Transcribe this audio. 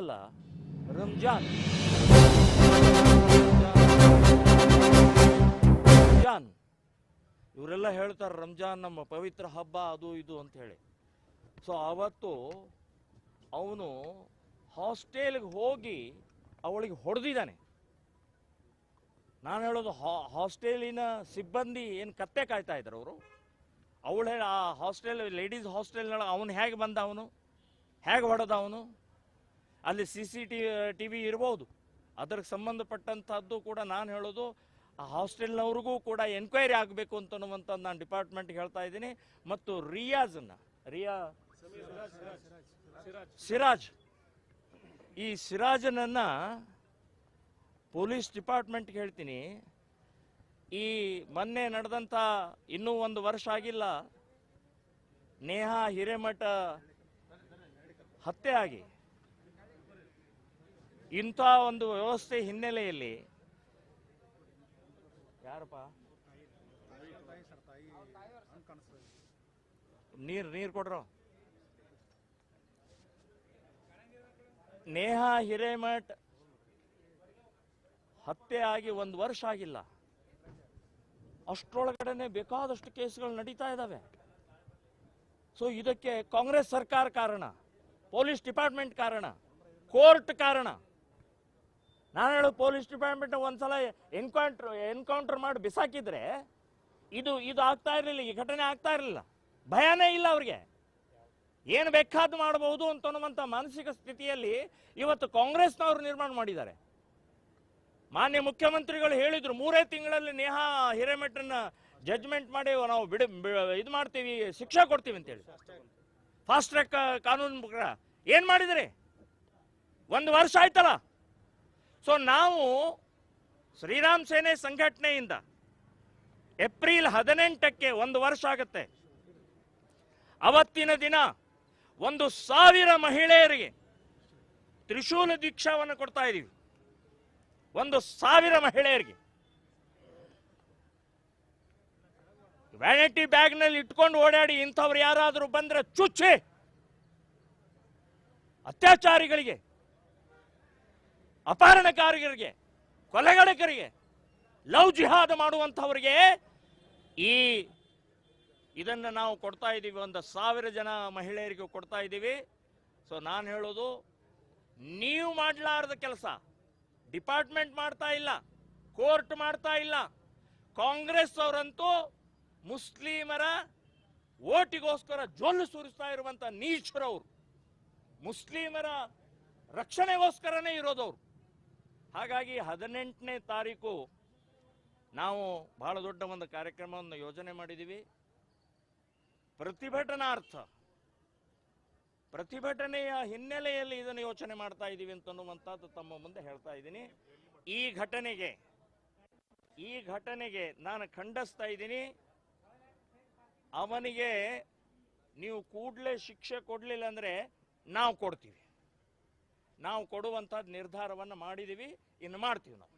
ಅಲ್ಲ, ರಂಜಾನ್. ರಂಜಾನ್. ಇವರೆಲ್ಲ ಹೇಳ್ತಾರೆ, ರಂಜಾನ್ ನಮ್ಮ ಪವಿತ್ರ ಹಬ್ಬ, ಅದು ಇದು ಅಂತ ಹೇಳಿ. ಸೊ ಅವತ್ತು ಅವನು ಹಾಸ್ಟೆಲ್ಗೆ ಹೋಗಿ ಅವಳಿಗೆ ಹೊಡೆದಿದ್ದಾನೆ. ನಾನು ಹೇಳೋದು, ಹಾ- ಹಾಸ್ಟೆಲಿನ ಸಿಬ್ಬಂದಿ ಏನು ಕತ್ತೆ ಕಾಯ್ತಾ ಇದ್ದಾರೆ ಅವರು? ಅವಳು ಹೇಳಿ, ಆ ಹಾಸ್ಟೆಲ್, ಲೇಡೀಸ್ ಹಾಸ್ಟೆಲ್ನೊಳಗೆ ಅವನು ಹೇಗೆ ಬಂದ ಅವನು? ಹೇಗೆ ಹೊಡೆದ ಅವನು? ಅಲ್ಲಿ C C T T V ಇರ್ಬೋದು. ಅದಕ್ಕೆ ಸಂಬಂಧಪಟ್ಟಂಥದ್ದು ಕೂಡ ನಾನು ಹೇಳೋದು, ಆ ಹಾಸ್ಟೆಲ್ನವ್ರಿಗೂ ಕೂಡ ಎನ್ಕ್ವೈರಿ ಆಗಬೇಕು ಅಂತನ್ನುವಂಥದ್ದು ನಾನು ಡಿಪಾರ್ಟ್ಮೆಂಟ್ಗೆ ಹೇಳ್ತಾ ಇದ್ದೀನಿ. ಮತ್ತು ರಿಯಾಜನ್ನ, ರಿಯಾ ಸಿರಾಜ್. ಈ ಸಿರಾಜನನ್ನು ಪೊಲೀಸ್ ಡಿಪಾರ್ಟ್ಮೆಂಟ್ಗೆ ಹೇಳ್ತೀನಿ. ಈ ಮೊನ್ನೆ ನಡೆದಂಥ ಇನ್ನೂ ಒಂದು ವರ್ಷ ಆಗಿಲ್ಲ. ನೇಹಾ ಹಿರೇಮಠ ಹತ್ಯೆ ಆಗಿ. ಇಂಥ ಒಂದು ವ್ಯವಸ್ಥೆ ಹಿನ್ನೆಲೆಯಲ್ಲಿ ಯಾರಪ್ಪ? ನೀರು ನೀರು ಕೊಡ್ರೋ? ನೇಹಾ ಹಿರೇಮಠ್ ಹತ್ಯೆ ಆಗಿ ಒಂದು ವರ್ಷ ಆಗಿಲ್ಲ. ಅಷ್ಟರೊಳಗಡೆನೆ ಬೇಕಾದಷ್ಟು ಕೇಸ್ಗಳು ನಡೀತಾ ಇದ್ದಾವೆ ಸೊ ಇದಕ್ಕೆ ಕಾಂಗ್ರೆಸ್ ಸರ್ಕಾರ ಕಾರಣ, ಪೊಲೀಸ್ ಡಿಪಾರ್ಟ್ಮೆಂಟ್ ಕಾರಣ, ಕೋರ್ಟ್ ಕಾರಣ. ನಾನು ಹೇಳೋ ಪೊಲೀಸ್ ಡಿಪಾರ್ಟ್ಮೆಂಟ್ ಒಂದ್ಸಲ ಎನ್ಕೌಂಟ್ರ್, ಎನ್ಕೌಂಟರ್ ಮಾಡಿ ಬಿಸಾಕಿದ್ರೆ ಇದು ಇದು ಆಗ್ತಾ ಇರಲಿಲ್ಲ, ಈ ಘಟನೆ ಆಗ್ತಾ ಇರಲಿಲ್ಲ. ಭಯನೇ ಇಲ್ಲ ಅವ್ರಿಗೆ. ಏನು ಬೇಕಾದ್ದು ಮಾಡಬಹುದು ಅಂತನ್ನುವಂಥ ಮಾನಸಿಕ ಸ್ಥಿತಿಯಲ್ಲಿ ಇವತ್ತು ಕಾಂಗ್ರೆಸ್ನವರು ನಿರ್ಮಾಣ ಮಾಡಿದ್ದಾರೆ. ಮಾನ್ಯ ಮುಖ್ಯಮಂತ್ರಿಗಳು ಹೇಳಿದ್ರು, ಮೂರೇ ತಿಂಗಳಲ್ಲಿ ನೇಹಾ ಹಿರೇಮಠನ ಜಡ್ಜ್ಮೆಂಟ್ ಮಾಡಿ ನಾವು ಬಿಡ ಇದು ಮಾಡ್ತೀವಿ, ಶಿಕ್ಷೆ ಕೊಡ್ತೀವಿ ಅಂತೇಳಿ. ಫಾಸ್ಟ್ ಟ್ರ್ಯಾಕ್ ಕಾನೂನು ಏನು ಮಾಡಿದ್ರಿ? ಒಂದು ವರ್ಷ ಆಯ್ತಲ್ಲ? ಸೊ ನಾವು ಶ್ರೀರಾಮ್ ಸೇನೆ ಸಂಘಟನೆಯಿಂದ ಏಪ್ರಿಲ್ ಹದಿನೆಂಟಕ್ಕೆ ಒಂದು ವರ್ಷ ಆಗುತ್ತೆ. ಅವತ್ತಿನ ದಿನ ಒಂದು ಸಾವಿರ ಮಹಿಳೆಯರಿಗೆ ತ್ರಿಶೂಲ ದೀಕ್ಷಾವನ್ನು ಕೊಡ್ತಾ ಇದ್ದೀವಿ. ಒಂದು ಸಾವಿರ ಮಹಿಳೆಯರಿಗೆ. ವ್ಯಾನಿಟಿ ಬ್ಯಾಗ್ನಲ್ಲಿ ಇಟ್ಕೊಂಡು ಓಡಾಡಿ ಇಂಥವ್ರು ಯಾರಾದರೂ ಬಂದರೆ ಚುಚ್ಚಿ. ಅತ್ಯಾಚಾರಿಗಳಿಗೆ ಅಪಹರಣಕಾರರಿಗೆ ಕೊಲೆಗಡಕರಿಗೆ ಲವ್ ಜಿಹಾದ್ ಮಾಡುವಂಥವರಿಗೆ ಈ ಇದನ್ನು ನಾವು ಕೊಡ್ತಾ ಇದ್ದೀವಿ. ಒಂದು ಸಾವಿರ ಜನ ಮಹಿಳೆಯರಿಗೆ ಕೊಡ್ತಾ ಇದ್ದೀವಿ. ಸೊ ನಾನು ಹೇಳೋದು, ನೀವು ಮಾಡಲಾರದ ಕೆಲಸ, ಡಿಪಾರ್ಟ್ಮೆಂಟ್ ಮಾಡ್ತಾ ಇಲ್ಲ, ಕೋರ್ಟ್ ಮಾಡ್ತಾ ಇಲ್ಲ, ಕಾಂಗ್ರೆಸ್ ಅವರಂತೂ ಮುಸ್ಲಿಮರ ಓಟಿಗೋಸ್ಕರ ಜೊಲ್ಲು ಸುರಿಸ್ತಾ ಇರುವಂಥ ನೀಚರವರು, ಮುಸ್ಲಿಮರ ರಕ್ಷಣೆಗೋಸ್ಕರನೇ ಇರೋದವ್ರು. ಹಾಗಾಗಿ ಹದಿನೆಂಟನೇ ತಾರೀಕು ನಾವು ಬಹಳ ದೊಡ್ಡ ಒಂದು ಕಾರ್ಯಕ್ರಮವನ್ನು ಯೋಜನೆ ಮಾಡಿದ್ದೀವಿ. ಪ್ರತಿಭಟನಾರ್ಥ, ಪ್ರತಿಭಟನೆಯ ಹಿನ್ನೆಲೆಯಲ್ಲಿ ಇದನ್ನು ಯೋಚನೆ ಮಾಡ್ತಾ ಇದ್ದೀವಿ ಅಂತನ್ನುವಂಥದ್ದು ತಮ್ಮ ಮುಂದೆ ಹೇಳ್ತಾ ಇದ್ದೀನಿ. ಈ ಘಟನೆಗೆ ಈ ಘಟನೆಗೆ ನಾನು ಖಂಡಿಸ್ತಾ ಇದ್ದೀನಿ. ಅವನಿಗೆ ನೀವು ಕೂಡಲೇ ಶಿಕ್ಷೆ ಕೊಡಲಿಲ್ಲ ಅಂದರೆ ನಾವು ಕೊಡ್ತೀವಿ. ನಾವು ಕೊಡುವಂಥದ್ದು ನಿರ್ಧಾರವನ್ನು ಮಾಡಿದ್ದೀವಿ ಇನ್ನು ಮಾಡ್ತೀವಿ ನಾವು.